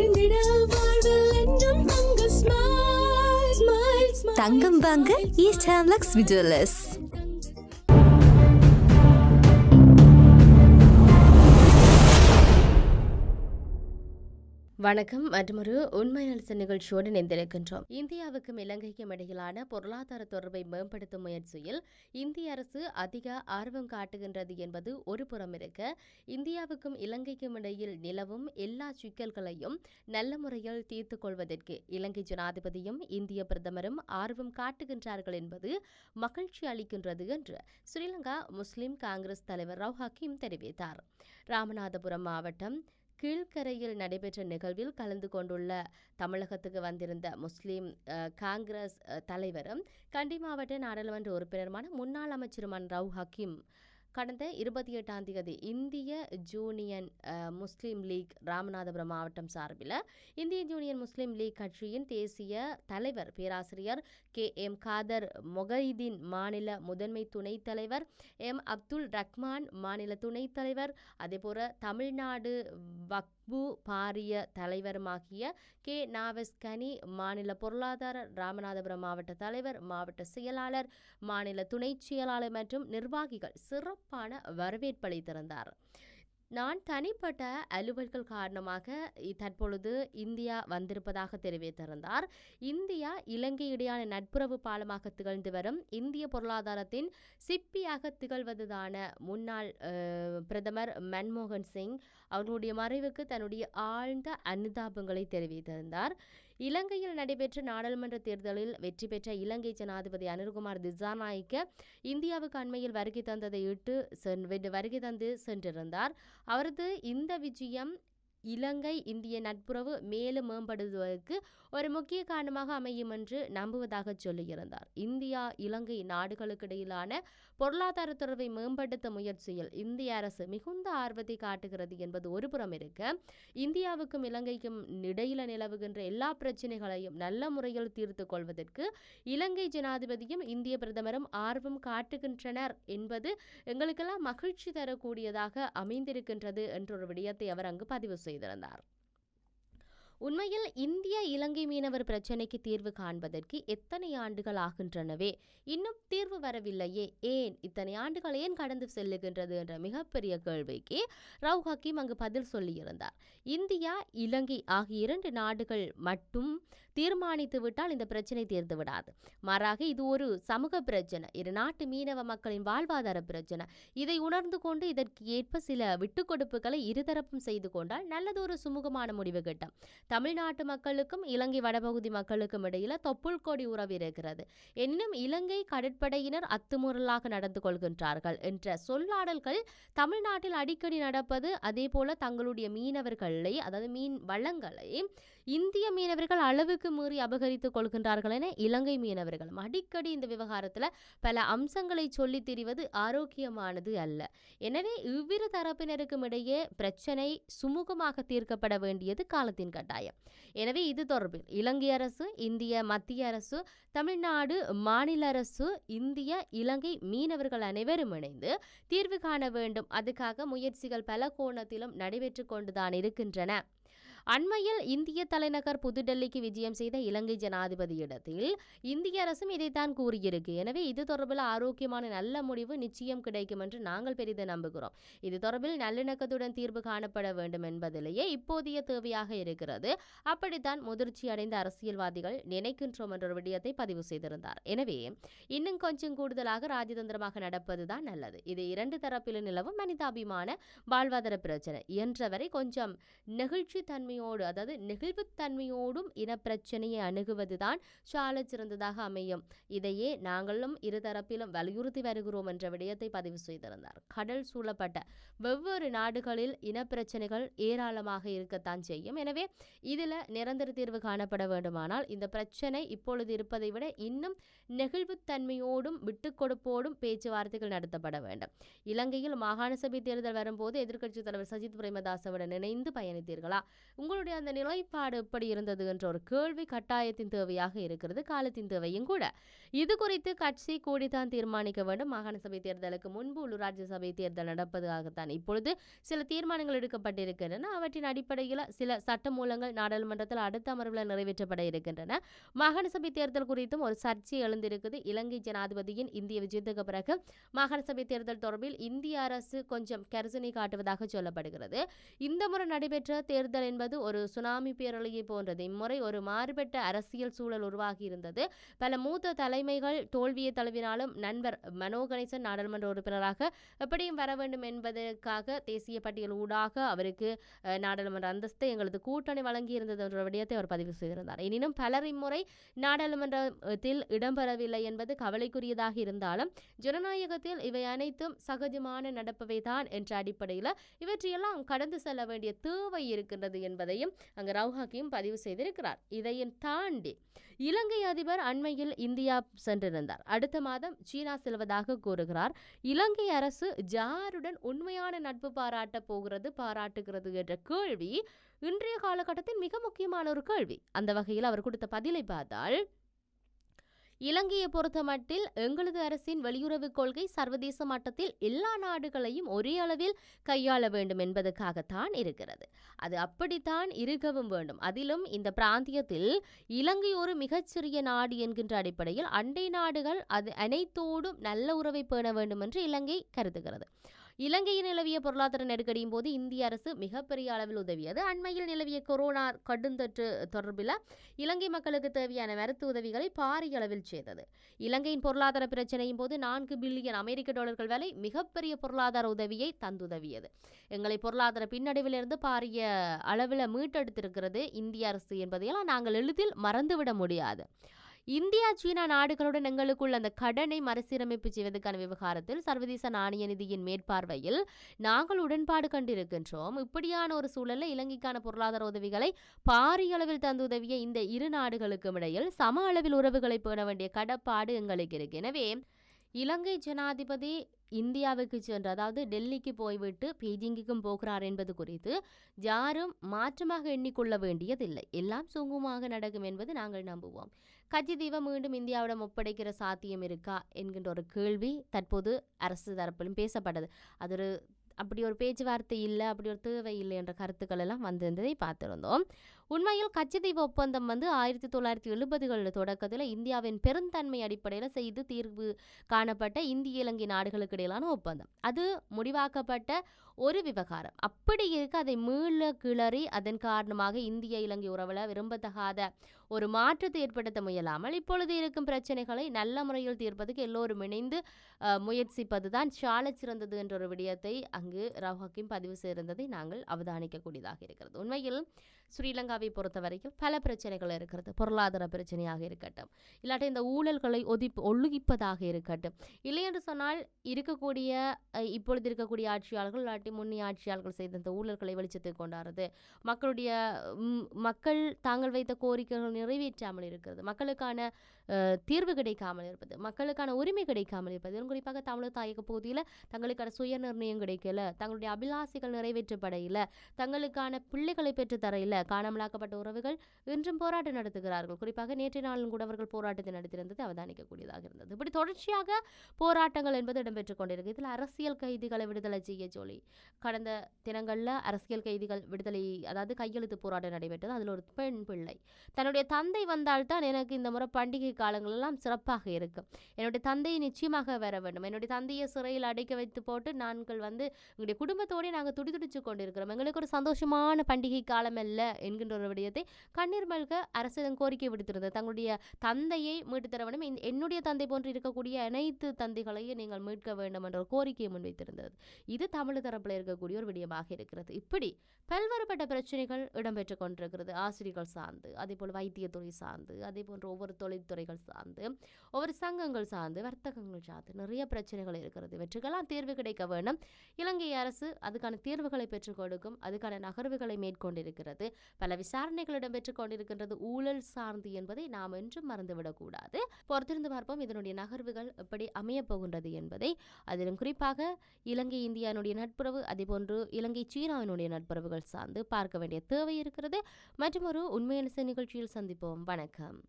அறிந்திட வாழ்வில் என்றும் தங்கம் வாங்க ஈஸ்ட் ஹேம்லக்ஸ் விஜுவலர்ஸ் வணக்கம். மற்றொரு உண்மை அரசு நிகழ்ச்சியோடு இணைந்திருக்கின்றோம். இந்தியாவுக்கும் இலங்கைக்கும் இடையிலான பொருளாதார தொடர்பை மேம்படுத்தும் முயற்சியில் இந்திய அரசு அதிக ஆர்வம் காட்டுகின்றது என்பது ஒரு புறம் இருக்க இந்தியாவுக்கும் இலங்கைக்கும் இடையில் நிலவும் எல்லா சிக்கல்களையும் நல்ல முறையில் தீர்த்துக் கொள்வதற்கு இலங்கை ஜனாதிபதியும் இந்திய பிரதமரும் ஆர்வம் காட்டுகின்றார்கள் என்பது மகிழ்ச்சி அளிக்கின்றது என்று ஸ்ரீலங்கா முஸ்லிம் காங்கிரஸ் தலைவர் ரவ் ஹக்கீம் தெரிவித்தார். ராமநாதபுரம் மாவட்டம் கீழ்கரையில் நடைபெற்ற நிகழ்வில் கலந்து கொண்டுள்ள தமிழகத்துக்கு வந்திருந்த முஸ்லீம் காங்கிரஸ் தலைவரும் கண்டி மாவட்ட நாடாளுமன்ற உறுப்பினருமான முன்னாள் அமைச்சருமான ரவ் ஹக்கீம் கடந்த இருபத்தி எட்டாம் தேதி இந்திய ஜூனியன் முஸ்லீம் லீக் ராமநாதபுரம் மாவட்டம் சார்பில் இந்திய ஜூனியன் முஸ்லீம் லீக் கட்சியின் தேசிய தலைவர் பேராசிரியர் கே. எம். காதர் மொகைதீன் மாநில முதன்மை துணைத் தலைவர் எம். அப்துல் ரஹ்மான் மாநில துணைத் தலைவர். அதேபோல தமிழ்நாடு வக் ஹிஸ்பு பாரிய தலைவருமாகிய கே. நாவஸ்கனி மாநில பொருளாதார ராமநாதபுரம் மாவட்ட தலைவர் மாவட்ட செயலாளர் மாநில துணைச் செயலாளர் மற்றும் நிர்வாகிகள் சிறப்பான வரவேற்பளித்திருந்தார் நான் தனிப்பட்ட அலுவல்கள் காரணமாக தற்பொழுது இந்தியா வந்திருப்பதாக தெரிவித்திருந்தார். இந்தியா இலங்கை இடையான நட்புறவு பாலமாக திகழ்ந்து வரும் இந்திய பொருளாதாரத்தின் சிப்பியாக திகழ்வதுதான முன்னாள் பிரதமர் மன்மோகன் சிங் அவர்களுடைய மறைவுக்கு தன்னுடைய ஆழ்ந்த அனுதாபங்களை தெரிவித்திருந்தார். இலங்கையில் நடைபெற்ற நாடாளுமன்ற தேர்தலில் வெற்றி பெற்ற இலங்கை ஜனாதிபதி அனுர்குமார் திசாநாயக்க இந்தியாவுக்கு அண்மையில் வருகை தந்ததை இட்டு சென் வெ- வருகை தந்து சென்றிருந்தார். அவரது இந்த விஜயம் இலங்கை இந்திய நட்புறவு மேலும் மேம்படுவதற்கு ஒரு முக்கிய காரணமாக அமையும் என்று நம்புவதாக சொல்லியிருந்தார். இந்தியா இலங்கை நாடுகளுக்கு இடையிலான பொருளாதார தொடர்பை மேம்படுத்த முயற்சியில் இந்திய அரசு மிகுந்த ஆர்வத்தை காட்டுகிறது என்பது ஒரு புறம் இருக்க இந்தியாவுக்கும் இலங்கைக்கும் இடையில நிலவுகின்ற எல்லா பிரச்சனைகளையும் நல்ல முறையில் தீர்த்து கொள்வதற்கு இலங்கை ஜனாதிபதியும் இந்திய பிரதமரும் ஆர்வம் காட்டுகின்றனர் என்பது எங்களுக்கெல்லாம் மகிழ்ச்சி தரக்கூடியதாக அமைந்திருக்கின்றது என்ற ஒரு விடயத்தை அவர் அங்கு பதிவு செய்திருந்தார். உண்மையில் இந்திய இலங்கை மீனவர் பிரச்சினைக்கு தீர்வு காண்பதற்கு எத்தனை ஆண்டுகள் ஆகின்றனவே? இன்னும் தீர்வு வரவில்லையே. ஏன் இத்தனை ஆண்டுகள் ஏன் கடந்து செல்லுகின்றது என்ற மிகப்பெரிய கேள்விக்கு ரவு ஹக்கீம் அங்கு பதில் சொல்லியிருந்தார். இந்தியா இலங்கை ஆகிய இரண்டு நாடுகள் மட்டும் தீர்மானித்து விட்டால் இந்த பிரச்சனை தீர்ந்து விடாது. மாறாக இது ஒரு சமூக பிரச்சனை இரு நாட்டு மீனவ மக்களின் வாழ்வாதார பிரச்சனை. இதை உணர்ந்து கொண்டு இதற்கு ஏற்ப சில விட்டுக்கொடுப்புகளை இருதரப்பும் செய்து கொண்டால் நல்லதொரு சுமூகமான முடிவு கிட்டும். தமிழ்நாட்டு மக்களுக்கும் இலங்கை வடபகுதி மக்களுக்கும் இடையில தொப்புள் கொடி உறவு இருக்கிறது. எனினும் இலங்கை கடற்படையினர் அத்துமுறலாக நடந்து கொள்கின்றார்கள் என்ற சொல்லாடல்கள் தமிழ்நாட்டில் அடிக்கடி நடப்பது அதே போல தங்களுடைய மீனவர்களை அதாவது மீன் வளங்களை இந்திய மீனவர்கள் அளவுக்கு மீறி அபகரித்துக் கொள்கின்றார்கள் என இலங்கை மீனவர்களும் அடிக்கடி இந்த விவகாரத்தில் பல அம்சங்களை சொல்லித் திரிவது ஆரோக்கியமானது அல்ல. எனவே இவ்விரு தரப்பினருக்கும் இடையே பிரச்சனை சுமூகமாக தீர்க்கப்பட வேண்டியது காலத்தின் கட்டாயம். எனவே இது தொடர்பில் இலங்கை அரசு இந்திய மத்திய அரசு தமிழ்நாடு மாநில அரசு இந்திய இலங்கை மீனவர்கள் அனைவரும் இணைந்து தீர்வு காண வேண்டும். அதுக்காக முயற்சிகள் பல கோணத்திலும் நடைபெற்று கொண்டுதான் இருக்கின்றன. அண்மையில் இந்திய தலைநகர் புதுடெல்லிக்கு விஜயம் செய்த இலங்கை ஜனாதிபதியிடத்தில் இந்திய அரசும் இதைத்தான் கூறியிருக்கு. எனவே இது தொடர்பில் ஆரோக்கியமான நல்ல முடிவு நிச்சயம் கிடைக்கும் என்று நாங்கள் பெரிதும் நம்புகிறோம். இது தொடர்பில் நல்லிணக்கத்துடன் தீர்வு காணப்பட வேண்டும் என்பதிலேயே இப்போதைய தேவையாக இருக்கிறது. அப்படித்தான் முதிர்ச்சி அடைந்த அரசியல்வாதிகள் நினைக்கின்றோம் என்ற விடயத்தை பதிவு செய்திருந்தார். எனவே இன்னும் கொஞ்சம் கூடுதலாக ராஜதந்திரமாக நடப்பதுதான் நல்லது. இது இரண்டு தரப்பிலும் நிலவும் மனிதாபிமான வாழ்வாதார பிரச்சனை. இயன்றவரை கொஞ்சம் நெகிழ்ச்சி தன்மையோடு அதாவது நெகிழ்வுத்தன்மையோடும் இனப்பிரச்சனையை அணுகுவதுதான் சாலச் சிறந்ததாக அமையும். இதையே நாங்களும் இருதரப்பிலும் வலியுறுத்தி வருகிறோம் என்ற விடயத்தை பதிவு செய்திருந்தார். கடல் சூழப்பட்ட வெவ்வேறு நாடுகளில் இனப்பிரச்சனைகள் ஏராளமாக இருக்கத்தான் செய்யும். எனவே இதில் நிரந்தர தீர்வு காணப்பட வேண்டுமானால் இந்த பிரச்சனை இப்பொழுது இருப்பதை விட இன்னும் நெகிழ்வுத்தன்மையோடும் விட்டுக் கொடுப்போடும் பேச்சுவார்த்தைகள் நடத்தப்பட வேண்டும். இலங்கையில் மாகாண சபை தேர்தல் வரும்போது எதிர்க்கட்சித் தலைவர் சஜித் பிரேமதாசவுடன் இணைந்து பயணித்தீர்களா? உங்களுடைய அந்த நிலைப்பாடு எப்படி இருந்தது என்ற ஒரு கேள்வி கட்டாயத்தின் தேவையாக இருக்கிறது காலத்தின் தேவையும் கூட. இது குறித்து கட்சி கூடித்தான் தீர்மானிக்க வேண்டும். மாகாண சபை தேர்தலுக்கு முன்பு உள்ளூராட்சி சபை தேர்தல் நடப்பதாகத்தான். இப்பொழுது சில தீர்மானங்கள் எடுக்கப்பட்டிருக்கின்றன. அவற்றின் அடிப்படையில் சில சட்டமூலங்கள் நாடாளுமன்றத்தில் அடுத்த அமர்வில் நிறைவேற்றப்பட இருக்கின்றன. மாகாண சபை தேர்தல் குறித்தும் ஒரு சர்ச்சை எழுந்திருக்குது. இலங்கை ஜனாதிபதியின் இந்திய விஜயத்துக்கு பிறகு மாகாண சபை தேர்தல் தொடர்பில் இந்திய அரசு கொஞ்சம் கரிசனை காட்டுவதாக சொல்லப்படுகிறது. இந்த முறை நடைபெற்ற தேர்தல் என்பது ஒரு சுனாமி பேரலையை போன்றது. இம்முறை ஒரு மாறுபட்ட அரசியல் சூழல் உருவாகி இருந்தது. பல மூத்த தலைமைகள் தோல்வியை தழுவினாலும் நண்பர் மனோ கணேசன் நாடாளுமன்ற உறுப்பினராக எப்படியும் வர வேண்டும் என்பதற்காக தேசிய பட்டியல் ஊடாக அவருக்கு நாடாளுமன்ற அந்தஸ்தை எங்களது கூட்டணி வழங்கியிருந்தது என்ற விடயத்தை அவர் பதிவு செய்திருந்தார். எனினும் பலர் இம்முறை நாடாளுமன்றத்தில் இடம்பெறவில்லை என்பது கவலைக்குரியதாக இருந்தாலும் ஜனநாயகத்தில் இவை அனைத்தும் சகஜமான நடப்பவை தான் என்ற அடிப்படையில் இவற்றையெல்லாம் கடந்து செல்ல வேண்டிய தேவை இருக்கின்றது என்பதையும் அங்கு ரவுஹாக்கியும் பதிவு செய்திருக்கிறார். இதையும் தாண்டி இலங்கை அதிபர் அண்மையில் இந்தியா சென்றிருந்தார். அடுத்த மாதம் சீனா செல்வதாக கூறுகிறார். இலங்கை அரசு ஜாருடன் உண்மையான நட்பு பாராட்டப் போகிறது பாராட்டுகிறது என்ற கேள்வி இன்றைய காலகட்டத்தில் மிக முக்கியமான ஒரு கேள்வி. அந்த வகையில் அவர் கொடுத்த பதிலை பார்த்தால் இலங்கையை பொறுத்தமட்டில் எங்களது அரசின் வெளியுறவு கொள்கை சர்வதேச மட்டத்தில் எல்லா நாடுகளையும் ஒரே அளவில் கையாள வேண்டும் என்பதற்காகத்தான் இருக்கிறது. அது அப்படித்தான் இருக்கவும் வேண்டும். அதிலும் இந்த பிராந்தியத்தில் இலங்கை ஒரு மிகச்சிறிய நாடு என்கின்ற அடிப்படையில் அண்டை நாடுகள் அது அனைத்தோடும் நல்ல உறவை பேண வேண்டும் என்று இலங்கை கருதுகிறது. இலங்கையில் நிலவிய பொருளாதார நெருக்கடியின் போது இந்திய அரசு மிகப்பெரிய அளவில் உதவியது. அண்மையில் நிலவிய கொரோனா கடுந்தொற்று தொடர்பில் இலங்கை மக்களுக்கு தேவையான மருத்துவ உதவிகளை பாரிய அளவில் செய்தது. இலங்கையின் பொருளாதார பிரச்சனையின் போது நான்கு பில்லியன் அமெரிக்க டாலர்கள் வரை மிகப்பெரிய பொருளாதார உதவியை தந்துதவியது. எங்களை பொருளாதார பின்னடைவிலிருந்து பாரிய அளவில் மீட்டெடுத்திருக்கிறது இந்திய அரசு என்பதையெல்லாம் நாங்கள் எளிதில் மறந்துவிட முடியாது. இந்தியா சீனா நாடுகளுடன் எங்களுக்குள்ள அந்த கடனை மறுசீரமைப்பு செய்வதற்கான விவகாரத்தில் சர்வதேச நாணய நிதியின் மேற்பார்வையில் நாங்கள் உடன்பாடு கண்டிருக்கின்றோம். இப்படியான ஒரு சூழலில் இலங்கைக்கான பொருளாதார உதவிகளை பாரிய அளவில் தந்து உதவிய இந்த இரு நாடுகளுக்கும் இடையில் சம அளவில் உறவுகளை பேண வேண்டிய கடப்பாடு எங்களுக்கு இருக்கு. எனவே இலங்கை ஜனாதிபதி இந்தியாவுக்கு சென்று அதாவது டெல்லிக்கு போய்விட்டு பீஜிங்குக்கும் போகிறார் என்பது குறித்து யாரும் மாற்றமாக எண்ணிக்கொள்ள வேண்டியதில்லை. எல்லாம் சுங்குமாக நடக்கும் என்பது நாங்கள் நம்புவோம். கட்சிதீவை மீண்டும் இந்தியாவிடம் ஒப்படைக்கிற சாத்தியம் இருக்கா? என்கின்ற ஒரு கேள்வி தற்போது அரசு தரப்பிலும் பேசப்பட்டது. அது ஒரு அப்படி ஒரு பேச்சுவார்த்தை இல்லை அப்படி ஒரு தேவை இல்லை என்ற கருத்துக்கள் எல்லாம் வந்திருந்ததை பார்த்திருந்தோம். உண்மையில் கச்சதீவு ஒப்பந்தம் வந்து ஆயிரத்தி தொள்ளாயிரத்தி எழுபதுகளில் தொடக்கத்தில் இந்தியாவின் பெருந்தன்மை அடிப்படையில் செய்து தீர்வு காணப்பட்ட இந்திய இலங்கை நாடுகளுக்கு இடையிலான ஒப்பந்தம். அது முடிவாக்கப்பட்ட ஒரு விவகாரம். அப்படி இருக்க அதை மீள கிளறி அதன் காரணமாக இந்திய இலங்கை உறவில் விரும்பத்தகாத ஒரு மாற்றத்தை ஏற்படுத்த முயலாமல் இப்பொழுது இருக்கும் பிரச்சனைகளை நல்ல முறையில் தீர்ப்பதற்கு எல்லோரும் இணைந்து முயற்சிப்பது முயற்சிப்பதுதான் சாலச் சிறந்தது என்ற ஒரு விடயத்தை அங்கு ரவ் ஹக்கீம் பதிவு செய்திருந்ததை நாங்கள் அவதானிக்கக்கூடியதாக இருக்கிறது. உண்மையில் ஸ்ரீலங்காவை பொறுத்தவரைக்கும் பல பிரச்சனைகள் இருக்கிறது. பொருளாதார பிரச்சனையாக இருக்கட்டும். இல்லாட்டி இந்த ஊழல்களை ஒதிப்பு ஒழுகிப்பதாக இருக்கட்டும். இல்லை என்று சொன்னால் இருக்கக்கூடிய இப்பொழுது இருக்கக்கூடிய ஆட்சியாளர்கள் இல்லாட்டி முன்னே ஆட்சியாளர்கள் செய்த இந்த ஊழல்களை வெளிச்சத்துக்கு கொண்டாடுறது. மக்களுடைய மக்கள் தாங்கள் வைத்த கோரிக்கைகள் நிறைவேற்றாமல் இருக்கிறது. மக்களுக்கான தீர்வு கிடைக்காமல் இருப்பது மக்களுக்கான உரிமை கிடைக்காமல் இருப்பது. குறிப்பாக தமிழக தாயக பகுதியில் தங்களுக்கான சுய நிர்ணயம் கிடைக்கல தங்களுடைய அபிலாசைகள் நிறைவேற்றப்படையில தங்களுக்கான பிள்ளைகளை பெற்று தரையில் காணாமலாக்கப்பட்ட உறவுகள் இன்றும் போராட்டம் நடத்துகிறார்கள். குறிப்பாக நேற்றைய நாளும் கூட அவர்கள் போராட்டத்தை நடத்தியிருந்தது அவதானிக்கக்கூடியதாக இருந்தது. இப்படி தொடர்ச்சியாக போராட்டங்கள் என்பது இடம்பெற்றுக் கொண்டிருக்கு. இதில் அரசியல் கைதிகளை விடுதலை செய்ய சொல்லி கடந்த தினங்களில் அரசியல் கைதிகள் விடுதலை அதாவது கையெழுத்து போராட்டம் நடைபெற்றது. அதில் ஒரு பெண் பிள்ளை தன்னுடைய தந்தை வந்தால்தான் எனக்கு இந்த முறை பண்டிகை காலங்களெல்லாம் சிறப்பாக இருக்கும். என்னுடைய தந்தையை நிச்சயமாக வர வேண்டும். என்னுடைய தந்தையை சிறையில் அடைக்க வைத்து போட்டு நாங்கள் வந்து எங்களுடைய குடும்பத்தோடே நாங்கள் துடிதுடிச்சு கொண்டிருக்கிறோம். எங்களுக்கு ஒரு சந்தோஷமான பண்டிகை காலம் அல்ல என்கின்ற ஒரு விடயத்தை கண்ணீர் மல்க அரசிடம் கோரிக்கை விடுத்திருந்தது. தங்களுடைய தந்தையை மீட்டு தர வேண்டும். என்னுடைய தந்தை போன்று இருக்கக்கூடிய அனைத்து தந்தைகளையும் நீங்கள் மீட்க வேண்டும் என்ற ஒரு கோரிக்கையை முன்வைத்திருந்தது. இது தமிழ் தரப்பில் இருக்கக்கூடிய ஒரு விடயமாக இருக்கிறது. இப்படி பல்வேறுபட்ட பிரச்சனைகள் இடம்பெற்றுக் கொண்டிருக்கிறது. ஆசிரியர்கள் சார்ந்து அதே போல் வைத்தியத்துறை சார்ந்து அதே போன்ற ஒவ்வொரு துறைகள் சார்ந்து ஒவ்வொரு சங்கங்கள் சார்ந்து வர்த்தகங்கள் சார்ந்து நிறைய பிரச்சனைகள் இருக்கிறது. இவற்றுக்கெல்லாம் தீர்வு கிடைக்க வேண்டும் இலங்கை அரசு அதுக்கான தீர்வுகளை பெற்றுக் கொடுக்கும் அதுக்கான நகர்வுகளை மேற்கொண்டிருக்கிறது. பல விசாரணைகள் இடம்பெற்றுக் கொண்டிருக்கின்றது. ஊழல் சார்ந்து என்பதை நாம் என்றும் மறந்துவிடக்கூடாது பொறுத்திருந்து பார்ப்போம் இதனுடைய நகர்வுகள் எப்படி அமையப் போகின்றது என்பதை. அதிலும் குறிப்பாக இலங்கை இந்தியாவினுடைய நட்புறவு அதேபோன்று இலங்கை சீனாவினுடைய நட்புறவுகள் சார்ந்து பார்க்க வேண்டிய தேவை இருக்கிறது. மற்றும் ஒரு உண்மையான நிகழ்ச்சியில் சந்திப்போம். வணக்கம்.